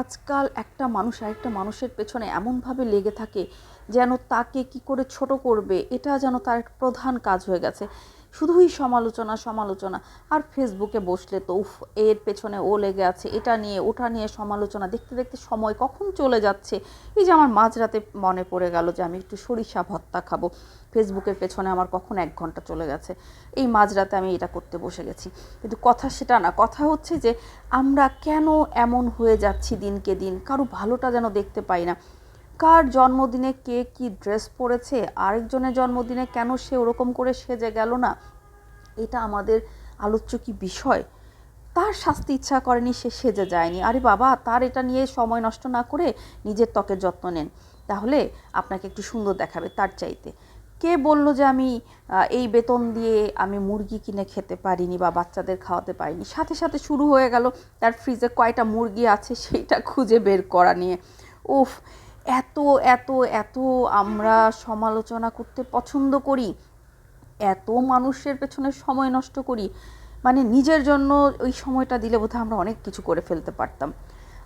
আজকাল একটা মানুষ আরেকটা মানুষের পেছনে এমনভাবে লেগে থাকে যেন তাকে কি করে ছোট করবে, এটা যেন তার প্রধান কাজ হয়ে গেছে। শুধুই সমালোচনা সমালোচনা। আর ফেসবুকে বসলে তো উফ, এর পেছনে ও লেগে আছে, এটা নিয়ে, ওটা নিয়ে সমালোচনা। দেখতে দেখতে সময় কখন চলে যাচ্ছে? এই যে আমার মাঝরাতে মনে পড়ে গেল যে আমি একটু সরিষা ভত্তা খাব। ফেসবুকের পেছনে আমার কখন এক ঘণ্টা চলে গেছে? এই মাঝরাতে আমি এটা করতে বসে গেছি। কিন্তু কথা সেটা না, কথা হচ্ছে যে আমরা কেন এমন হয়ে যাচ্ছি দিনকে দিন? কারও ভালোটা যেন দেখতে পাই না। কার জন্মদিনে কে কি ড্রেস পরেছে, আরেকজনের জন্মদিনে কেন সে ওরকম করে সেজে গেল না, এটা আমাদের আলোচ্য কি বিষয়? তার শাস্তি ইচ্ছা করেনি, সে সেজে যায়নি। আরে বাবা, তার এটা নিয়ে সময় নষ্ট না করে নিজের ত্বকের যত্ন নেন। তাহলে আপনাকে একটু সুন্দর দেখাবে তার চাইতে। কে বলল যে আমি এই বেতন দিয়ে আমি মুরগি কিনে খেতে পারিনি বা বাচ্চাদের খাওয়াতে পারিনি? সাথে সাথে শুরু হয়ে গেল, তার ফ্রিজে কয়টা মুরগি আছে, সেইটা খুঁজে বের করা নিয়ে। উফ এত এত এত আমরা সমালোচনা করতে পছন্দ করি, এত মানুষের পেছনে সময় নষ্ট করি মানে নিজের জন্য ওই সময়টা দিলে বোধহয় আমরা অনেক কিছু করে ফেলতে পারতাম।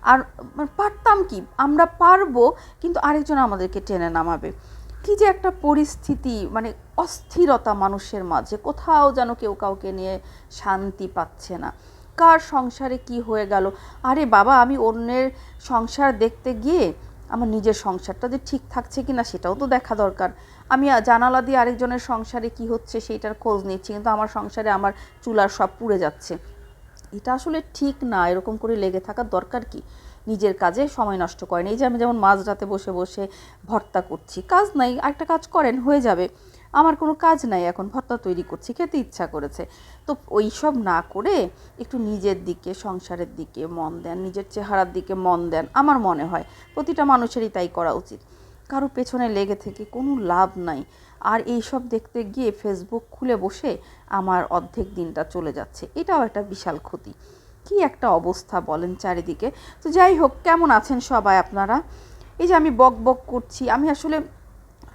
আর মানে পারতাম কি? আমরা পারব, কিন্তু আরেকজন আমাদেরকে টেনে নামাবে। কি যে একটা পরিস্থিতি মানে অস্থিরতা মানুষের মাঝে, কোথাও যেন কেউ কাউকে নিয়ে শান্তি পাচ্ছে না। কার সংসারে কি হয়ে গেল? আরে বাবা, আমি অন্যের সংসার দেখতে গিয়ে আমার নিজের সংসারটা যে ঠিক থাকছে কি না সেটাও তো দেখা দরকার। আমি জানালা দিয়ে আরেকজনের সংসারে কি হচ্ছে সেইটার খোঁজ নিচ্ছি, কিন্তু আমার সংসারে আমার চুলার সব পুড়ে যাচ্ছে। এটা আসলে ঠিক না, এরকম করে লেগে থাকার দরকার কি? নিজের কাজে সময় নষ্ট করেন। এই যে আমি যেমন মাঝরাতে বসে বসে ভর্তা করছি, কাজ নাই একটা কাজ করেন, হয়ে যাবে। আমার কোনো কাজ নাই এখন, ভর্তা তৈরি করছি, খেতে ইচ্ছা করেছে। তো ওই সব না করে একটু নিজের দিকে, সংসারের দিকে মন দেন, নিজের চেহারার দিকে মন দেন, আমার মনে হয় প্রতিটা মানুষেরই তাই করা উচিত। কারও পেছনে লেগে থেকে কোনো লাভ নাই। আর এই সব দেখতে গিয়ে ফেসবুক খুলে বসে আমার অর্ধেক দিনটা চলে যাচ্ছে। এটাও একটা বিশাল ক্ষতি। কি একটা অবস্থা বলেন চারিদিকে। তো যাই হোক, কেমন আছেন সবাই আপনারা? এই যে আমি বক বক করছি, আমি আসলে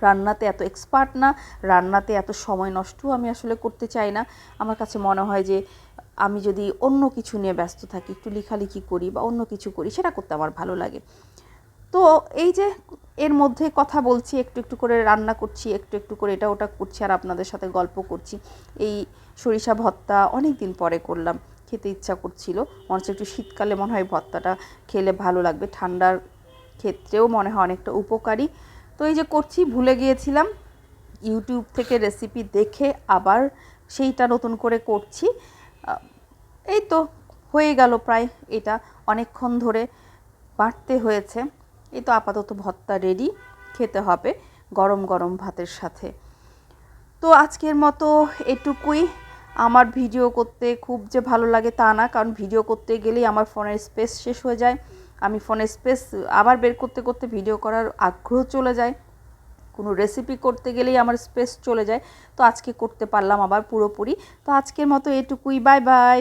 রান্নাতে এত এক্সপার্ট না, রান্নাতে এত সময় নষ্টও আমি আসলে করতে চাই না। আমার কাছে মনে হয় যে, আমি যদি অন্য কিছু নিয়ে ব্যস্ত থাকি, একটু লেখালেখি করি বা অন্য কিছু করি, সেটা করতে আমার ভালো লাগে। তো এই যে, এর মধ্যে কথা বলছি, একটু একটু করে রান্না করছি, একটু একটু করে এটা ওটা করছি আর আপনাদের সাথে গল্প করছি। এই সরিষা ভত্তা অনেক দিন পরে করলাম, খেতে ইচ্ছা করছিল। মনে হচ্ছে একটু শীতকালে মনে হয় ভত্তাটা খেলে ভালো লাগবে। ঠান্ডার ক্ষেত্রেও মনে হয় অনেকটা উপকারী। তো এই যে করছি, ভুলে গিয়েছিলাম। ইউটিউব থেকে রেসিপি দেখে আবার সেইটা নতুন করে করছি। এই তো হয়ে গেল প্রায় এটা। অনেকক্ষণ ধরে বাড়তে হয়েছে। এই তো আপাতত ভর্তা রেডি খেতে হবে গরম গরম ভাতের সাথে। তো আজকের মতো এটুকুই। আমার ভিডিও করতে খুব যে ভালো লাগে তা না, কারণ ভিডিও করতে গেলেই আমার ফোনের স্পেস শেষ হয়ে যায়। আমি ফোনে স্পেস আবার বের করতে করতে ভিডিও করার আগ্রহ চলে যায়। কোনো রেসিপি করতে গেলেই আমার স্পেস চলে যায়। তো আজকে করতে পারলাম আবার পুরোপুরি। তো আজকের মতো এটুকুই। Bye bye.